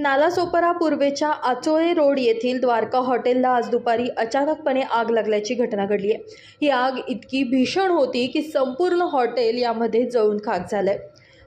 नालासोपरा पूर्वेच्या आचोळे रोड येथील द्वारका हॉटेलला आज दुपारी अचानकपणे आग लागल्याची घटना घडली आहे ही आग इतकी भीषण होती की संपूर्ण हॉटेल यामध्ये जळून खाक आहे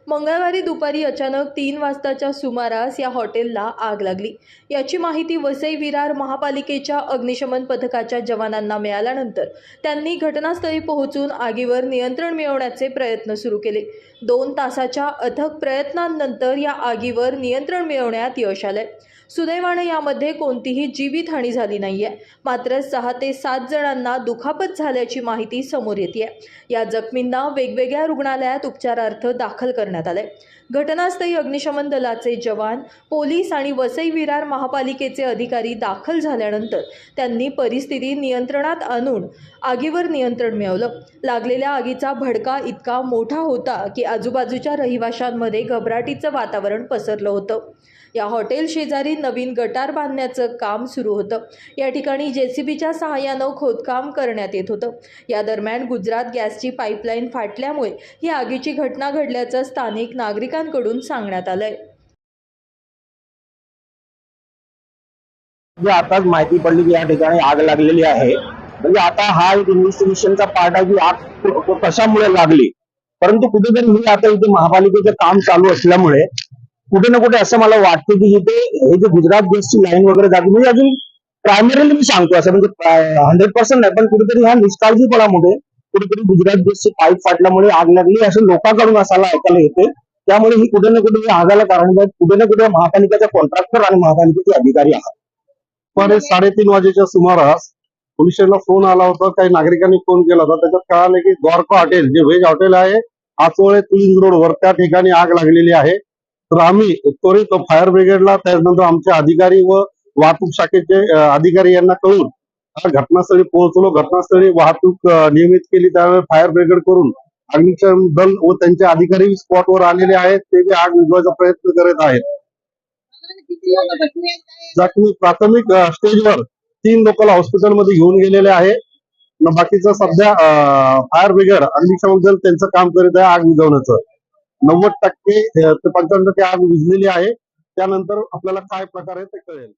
मंगळवारी दुपारी अचानक तीन वाजताच्या सुमारास या हॉटेलला आग लागली. याची माहिती वसई विरार महापालिकेच्या अग्निशमन पथकाच्या जवानांना मिळाल्यानंतर त्यांनी घटनास्थळी पोहोचून आगीवर नियंत्रण मिळवण्याचे प्रयत्न सुरू केले. दोन तासाच्या अथक प्रयत्नांनंतर या आगीवर नियंत्रण मिळवण्यात यश आलंय. सुदैवाने यामध्ये कोणतीही जीवितहानी झाली नाहीये. मात्र सहा ते सात जणांना दुखापत झाल्याची माहिती समोर येते या जखमींना वेगवेगळ्या रुग्णालयात उपचारार्थ दाखल करण्यात आलंय. घटनास्थळी अग्निशमन दलाचे जवान पोलीस आणि वसई विरार महापालिकेचे अधिकारी दाखल झाल्यानंतर त्यांनी परिस्थिती नियंत्रणात आणून आगीवर नियंत्रण मिळवलं. लागलेल्या आगीचा भडका इतका मोठा होता की आजूबाजूच्या रहिवाशांमध्ये घबराटीचं वातावरण पसरलं होतं. या हॉटेल शेजारी नवीन गटार बांधण्याचं काम सुरू होतं. या ठिकाणी जेसीबीच्या सहाय्यानं खोदकाम करण्यात येत होतं. या दरम्यान गुजरात गॅसची पाईपलाईन फाटल्यामुळे ही आगीची घटना घडल्याचं स्थानिक नागरिकांकडून सांगण्यात आलंय. म्हणजे आताच माहिती पडली की या ठिकाणी आग लागलेली आहे. म्हणजे आता हा एक इन्व्हेस्टिगेशनचा पार्ट आहे की आग कशामुळे लागली? परंतु कुठेतरी मी आता इथे महापालिकेचं काम चालू असल्यामुळे कुठे ना कुठे असं मला वाटतं की इथे हे जे गुजरात गॅसची लाईन वगैरे जागी म्हणजे अजून प्रायमरीली मी सांगतो असं म्हणजे हंड्रेड पर्सेंट नाही पण कुठेतरी ह्या निष्काळजीपणामुळे कुठेतरी गुजरात गॅसची पाईप फाटल्यामुळे आग लागली असं लोकांकडून असायला ऐकायला येते. त्यामुळे ही कुठे ना कुठे आगाला कारण कुठे ना कुठे महापालिकेचा कॉन्ट्रॅक्टर आणि महापालिकेचे अधिकारी आहेत. पण साडेतीन वाजेच्या सुमारास पोलीस स्टेशनला फोन आला होता काही नागरिकांनी फोन केला होता. त्याच्यात कळालं की द्वारका हॉटेल जे व्हेज हॉटेल आहे आचोळे तुलिंग रोडवर त्या ठिकाणी आग लागलेली आहे. तर आम्ही त्वरित फायर ब्रिगेडला त्यानंतर आमचे अधिकारी व वाहतूक शाखेचे अधिकारी यांना कळून घटनास्थळी पोहोचलो. घटनास्थळी वाहतूक नियमित केली. त्यावेळी फायर ब्रिगेड करून अग्निशमन दल व त्यांचे अधिकारी स्पॉटवर आलेले आहेत. ते बी आग विजवायचा प्रयत्न करत आहेत. जखमी प्राथमिक स्टेजवर तीन लोकांना हॉस्पिटलमध्ये घेऊन गेलेले आहे बाकीचं सध्या फायर ब्रिगेड अग्निशमन दल त्यांचं काम करीत आहे आग विझवण्याचं नव्वद टक्के ते पंचावन्न टक्के आग विझलेली आहे. त्यानंतर आपल्याला काय प्रकार आहे ते कळेल.